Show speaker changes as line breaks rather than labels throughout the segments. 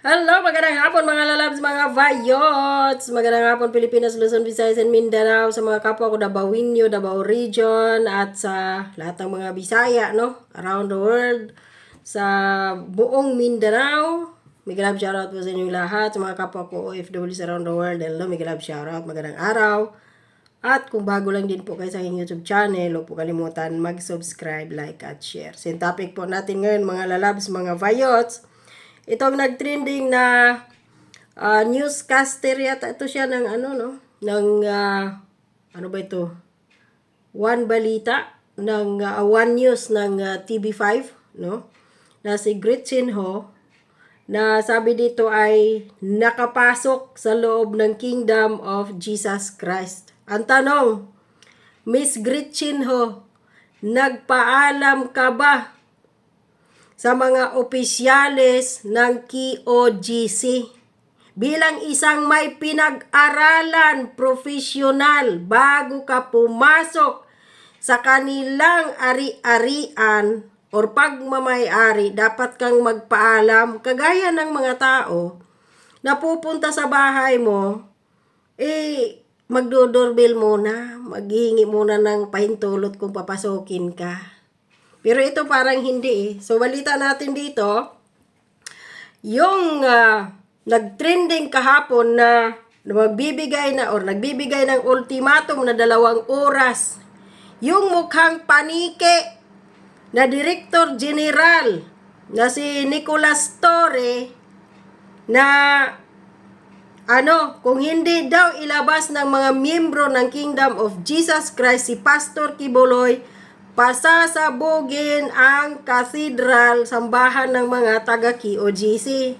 Hello, magandang hapon mga lalabs, mga vayots! Magandang hapon Pilipinas, Luzon, Visayas, and Mindanao sa mga kapwa ko Dabawenyo, Davao Region at sa lahat ng mga Bisaya, no? Around the world, sa buong Mindanao. Mega love shoutout po sa inyo lahat, sa mga kapwa ko OFWs around the world. Hello, mega love shoutout, magandang araw. At kung bago lang din po kayo sa aking YouTube channel, huwag po kalimutan mag-subscribe, like, at share. Sin topic po natin ngayon, mga lalabs, mga vayots, itong nag-trending na uh, newscaster yata ito siya ng ano no? Ng ah, ano ba ito? One Balita ng ah, One News ng ah, TV5 no? Na si Gretchen Ho na sabi dito ay nakapasok sa loob ng Kingdom of Jesus Christ. Ang tanong, Miss Gretchen Ho, nagpaalam ka ba sa mga opisyales ng KOGC bilang isang may pinag-aralan profesional bago ka pumasok sa kanilang ari-arian or pagmamayari, dapat kang magpaalam kagaya ng mga tao na pupunta sa bahay mo, eh, magdodoorbell muna, maghihingi muna ng pahintulot kung papasokin ka. Pero ito parang hindi eh. So, balita natin dito, yung ah, nag-trending kahapon na magbibigay na or nagbibigay ng ultimatum na dalawang oras. Yung mukhang panike na Director General na si Nicolas Torre na ano, kung hindi daw ilabas ng mga miyembro ng Kingdom of Jesus Christ si Pastor Kiboloy, pasasabugin ang cathedral, sambahan ng mga taga KOGC.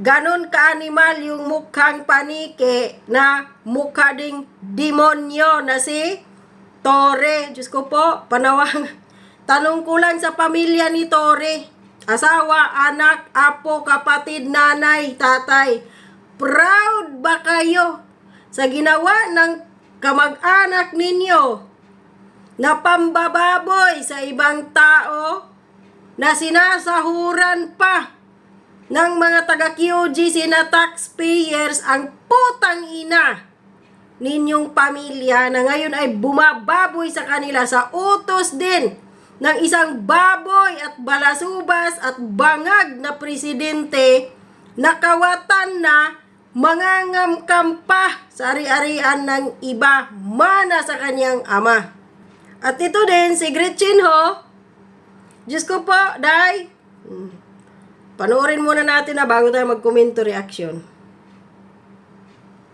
Ganon ka-animal yung mukhang panike na mukha ding demonyo na si Tore. Diyos ko po, panawang. Tanong ko lang sa pamilya ni Tore. Asawa, anak, apo, kapatid, nanay, tatay. Proud ba kayo sa ginawa ng kamag-anak ninyo na pambababoy sa ibang tao na sinasahuran pa ng mga taga-QGC na taxpayers ang putang ina ninyong pamilya na ngayon ay bumababoy sa kanila sa utos din ng isang baboy at balasubas at bangag na presidente na kawatan na mangangamkam pa sa ari-arian ng iba mana sa kanyang ama. At ito din, si Gretchen Ho, Diyos ko po, Day, Hmm. panoorin muna natin na bago tayo mag-komento reaction.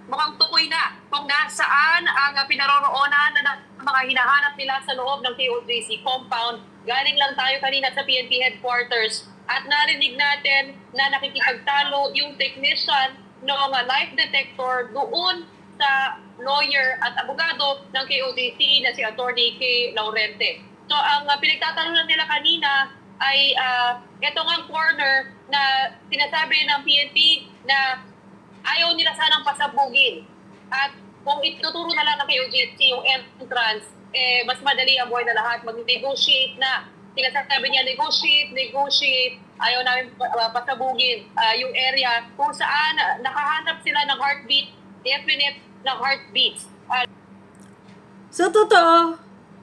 mukhang tukoy na kung nasaan ang pinaroroonan na mga hinahanap nila sa loob ng KOJC compound. Galing lang tayo kanina sa PNP headquarters at narinig natin na nakikipagtalo yung technician ng life detector doon sa lawyer at abogado ng KOJC na si Attorney K. Laurente. So ang uh, pinagtatalunan nila kanina ay uh, ito nga corner na sinasabi ng PNP na ayaw nila sanang pasabugin. At kung ituturo na lang ng KOJC yung entrance, eh, mas madali ang buhay na lahat. Mag-negotiate na. Sinasabi niya, negotiate, negotiate. Ayaw namin uh, pasabugin uh, yung area kung saan nakahanap sila ng heartbeat, definite ng heartbeats. Uh,
So, totoo,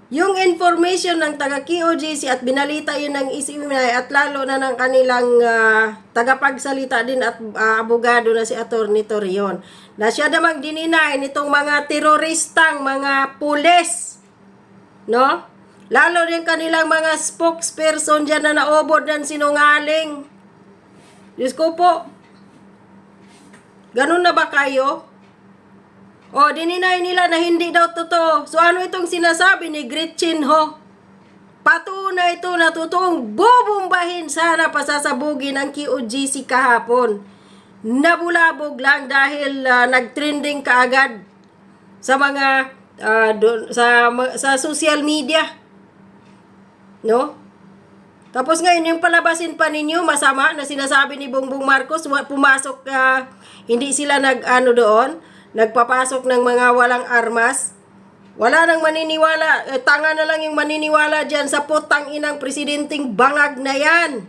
yung information ng taga KOJC at binalita yun ng ICMI at lalo na ng kanilang ah, tagapagsalita din at ah, abogado na si Atty. Torion na siya namang dininay nitong mga teroristang mga pulis no? Lalo din kanilang mga spokesperson dyan na naobod ng sinungaling. Diyos ko po, ganun na ba kayo? O, dininay nila na hindi daw totoo. So, ano itong sinasabi ni Gretchen Ho? Patunay ito na totoong bubumbahin sana pasasabugin ang QGC kahapon. Nabulabog lang dahil ah, nagtrending kaagad sa mga ah, dun- sa sa social media. No? Tapos ngayon, yung palabasin pa ninyo, masama na sinasabi ni Bongbong Marcos, pumasok, ah, hindi sila nag-ano doon, nagpapasok ng mga walang armas. Wala nang maniniwala, eh, tanga na lang yung maniniwala dyan sa putang inang presidenting bangag na yan.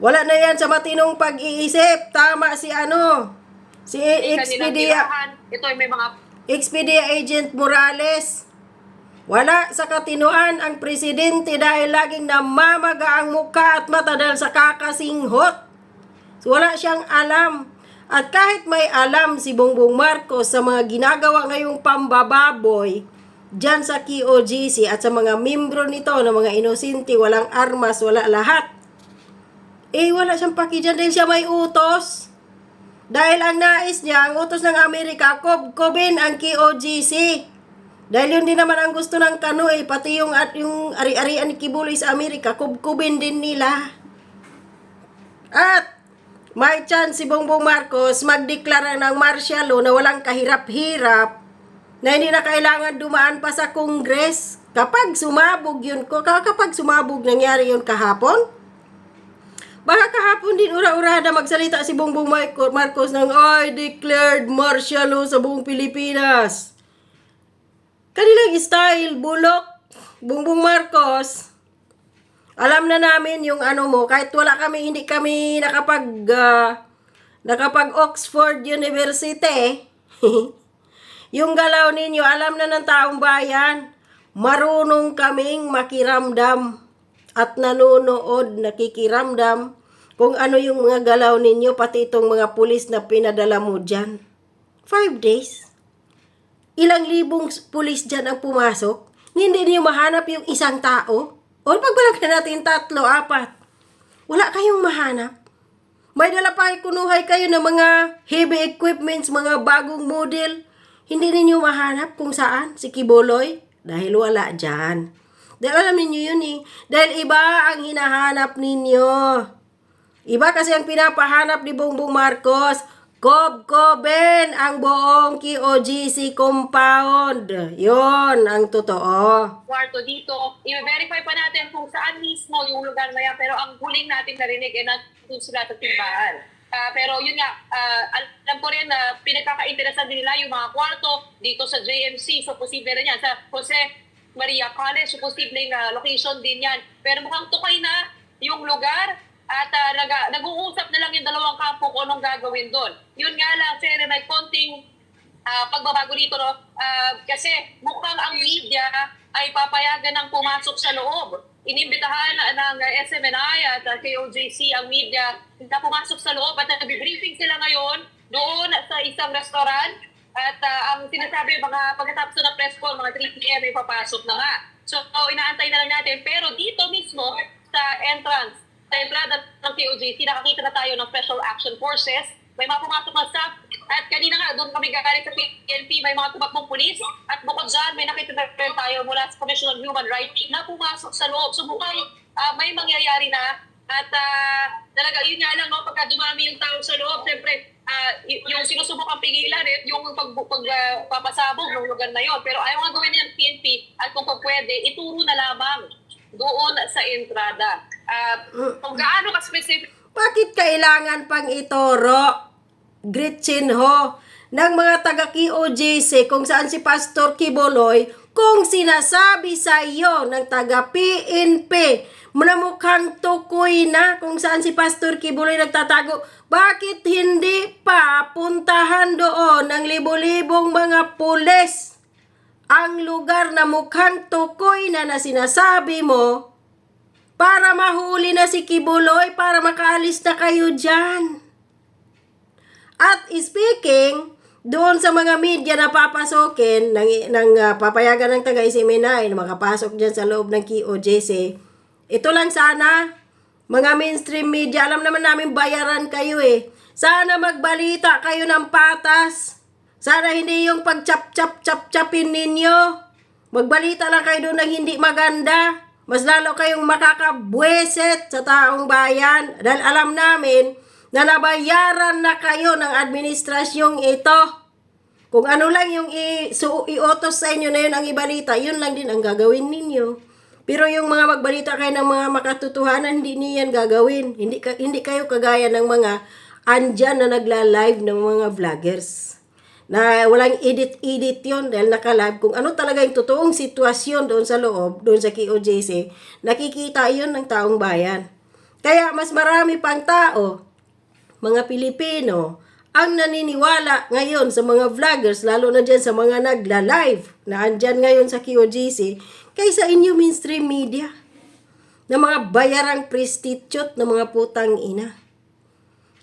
Wala na yan sa matinong pag-iisip. Tama si ano, si Expedia.
Ito ay may mga
Expedia Agent Morales. Wala sa katinuan ang presidente dahil laging namamaga ang muka at mata dahil sa kakasinghot. So, wala siyang alam. At kahit may alam si Bongbong Marcos sa mga ginagawa ngayong pambababoy dyan sa KOGC at sa mga membro nito na mga inosente, walang armas, wala lahat. Eh, wala siyang paki dyan dahil siya may utos. Dahil ang nais niya, ang utos ng Amerika, kob-kobin ang KOGC. Dahil yun din naman ang gusto ng Kanoy, pati yung, at yung ari-arian ni Kibuloy sa Amerika, kob-kobin din nila. At may chance si Bongbong Marcos magdeklara ng martial law na walang kahirap-hirap na hindi na kailangan dumaan pa sa Congress. Kapag sumabog yun ko, kapag sumabog nangyari yun kahapon, Baka kahapon din ura-ura na magsalita si Bongbong Marco- Marcos ng I declared martial law sa buong Pilipinas. Kanilang style, bulok, Bongbong Marcos. Alam na namin yung ano mo, kahit wala kami, hindi kami nakapag, ah, nakapag Oxford University. yung galaw ninyo, alam na ng taong bayan. Marunong kaming makiramdam at nanonood, nakikiramdam kung ano yung mga galaw ninyo, pati itong mga pulis na pinadala mo dyan. Five days. Ilang libong pulis dyan ang pumasok. Hindi niyo mahanap yung isang tao. O pagbalag na natin tatlo, apat. Wala kayong mahanap. May dala pa kunuhay kayo ng mga heavy equipments, mga bagong model. Hindi ninyo mahanap kung saan si Kiboloy dahil wala dyan. Dahil alam ninyo yun eh. Dahil iba ang hinahanap ninyo. Iba kasi ang pinapahanap ni Bongbong Marcos. Kob-koben ang buong KOGC compound. Yon ang totoo.
kwarto dito. I-verify pa natin kung saan mismo yung lugar na yan. Pero ang huling natin narinig ay nandun sila sa timbahan. Ah, pero yun nga, ah, alam ko rin na pinagkakainteresan din nila yung mga kwarto dito sa JMC. So, posible rin yan. Sa Jose Maria College, so posible na location din yan. Pero mukhang tukay na yung lugar at ah, nag- nag-uusap na lang yung dalawang kampo kung anong gagawin doon. Yun nga lang, sir, may konting ah, pagbabago dito, no? Ah, kasi mukhang ang media ay papayagan ng pumasok sa loob. Inimbitahan ng SMNI at ah, KOJC ang media na pumasok sa loob at nag-briefing sila ngayon doon sa isang restaurant at ah, ang sinasabi, mga pagkatapos ng press call, mga 3 p.m. ay papasok na nga. So, inaantay na lang natin. Pero dito mismo, sa entrance, sa entrada ng TOJC, nakakita na tayo ng Special Action Forces. May mga pumasok na staff. At kanina nga, doon kami gagaling sa PNP, may mga tumakbong pulis. At bukod dyan, may nakita na rin tayo mula sa Commission on Human Rights na pumasok sa loob. So mukhang ah, may mangyayari na. At ah, talaga, yun nga lang, no, pagka dumami yung tao sa loob, siyempre, ah, y- yung sinusubukang pigilan, eh, yung pag, pag ah, papasabog ng lugar na yon. Pero ayaw nga gawin ng PNP at kung pwede, ituro na lamang doon sa entrada. Ah, kung gaano ka-specific
Bakit kailangan pang itoro, Gretchen ho, ng mga taga-KOJC kung saan si Pastor Kiboloy kung sinasabi sa iyo ng taga-PNP na mukhang tukoy na kung saan si Pastor Kibuloy nagtatago, bakit hindi pa puntahan doon ng libo-libong mga pulis ang lugar na mukhang tukoy na na sinasabi mo para mahuli na si Kibuloy para makaalis na kayo dyan. At speaking, doon sa mga media na papasokin ng, ng ah, papayagan ng taga-isiminay na makapasok dyan sa loob ng KOJC, ito lang sana, mga mainstream media, alam naman namin bayaran kayo eh. Sana magbalita kayo ng patas. Sana hindi yung pag-chap-chap-chap-chapin ninyo. Magbalita lang kayo doon ng hindi maganda. Mas lalo kayong makakabweset sa taong bayan. Dahil alam namin na nabayaran na kayo ng administrasyong ito. Kung ano lang yung i- su- i-utos sa inyo na yun ang ibalita, yun lang din ang gagawin ninyo. Pero yung mga magbalita kayo ng mga makatotohanan, hindi niyo yan gagawin. Hindi, ka, hindi kayo kagaya ng mga andyan na nagla-live ng mga vloggers. Na walang edit-edit yon dahil naka-live. Kung ano talaga yung totoong sitwasyon doon sa loob, doon sa KOJC, nakikita yon ng taong bayan. Kaya mas marami pang tao, mga Pilipino, ang naniniwala ngayon sa mga vloggers, lalo na dyan sa mga nagla-live na andyan ngayon sa QGC, kaysa inyo mainstream media na mga bayarang prostitute na mga putang ina.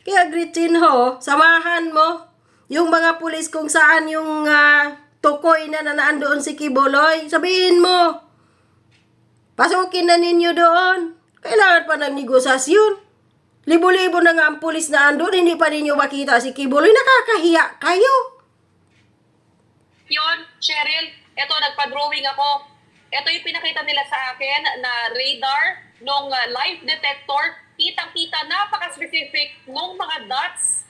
Kaya Gretchen ho, samahan mo yung mga pulis kung saan yung ah, tukoy na nanaan si Kiboloy. Sabihin mo, pasukin na ninyo doon. Kailangan pa ng negosasyon. Libo-libo na nga ang pulis na andun, hindi pa ninyo makita si Kiboloy. Nakakahiya kayo.
Yun, Cheryl, eto nagpa-drawing ako. Ito yung pinakita nila sa akin na radar nung uh, live detector. Kitang-kita, napaka-specific nung mga dots.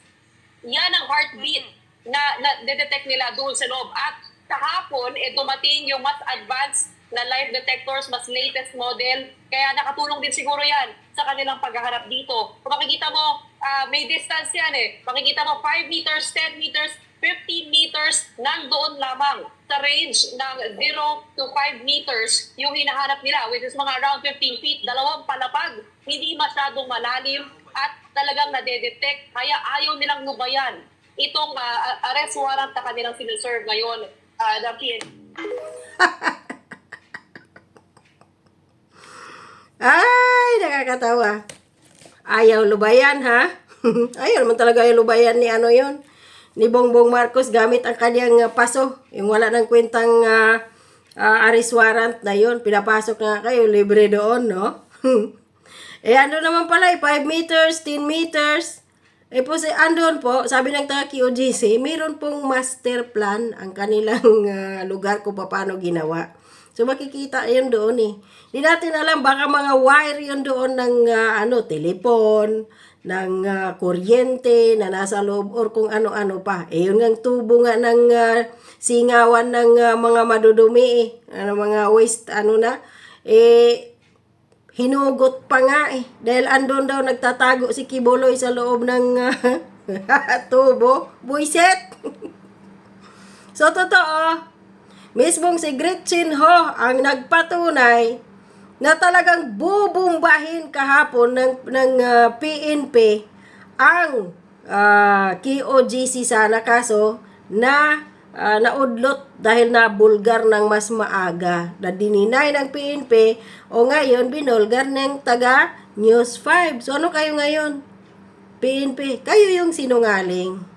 Yan ang heartbeat na, na detect nila doon sa loob. At kahapon, eh, dumating yung mas advanced na live detectors, mas latest model. Kaya nakatulong din siguro yan sa kanilang paghaharap dito. Kung makikita mo, ah, may distance yan eh. Makikita mo 5 meters, 10 meters, 15 meters, nandoon lamang sa range ng 0 to 5 meters yung hinahanap nila, which is mga around 15 feet, dalawang palapag, hindi masyadong malalim at talagang nadedetect, kaya ayaw nilang nubayan itong ah, arrest warrant na kanilang sinuserve ngayon uh, ng PNP.
Ay, nakakatawa. Ayaw lubayan, ha? Ayaw naman talaga yung lubayan ni ano yon ni Bongbong Marcos gamit ang kanyang uh, paso. Yung wala ng kwentang uh, uh, arrest warrant na yon Pinapasok na kayo, libre doon, no? eh, ano naman pala, eh, 5 meters, 10 meters. Eh po, si, andon po, sabi ng taga QGC, mayroon pong master plan ang kanilang uh, lugar kung paano ginawa. So makikita yun doon eh. Hindi natin alam baka mga wire yun doon ng ah, ano telepon, ng ah, kuryente na nasa loob or kung ano-ano pa. Eh yun ang tubo nga ng ah, singawan ng ah, mga madudumi eh. Ano mga waste ano na. Eh hinugot pa nga eh. Dahil andon daw nagtatago si Kiboloy sa loob ng ah, tubo. Buiset! so totoo, Mismong si Gretchen Ho ang nagpatunay na talagang bubumbahin kahapon ng, ng ah, PNP ang ah, KOGC sana kaso na ah, naudlot dahil na bulgar ng mas maaga na dininay ng PNP o ngayon binulgar ng taga News 5. So ano kayo ngayon? PNP, kayo yung sinungaling.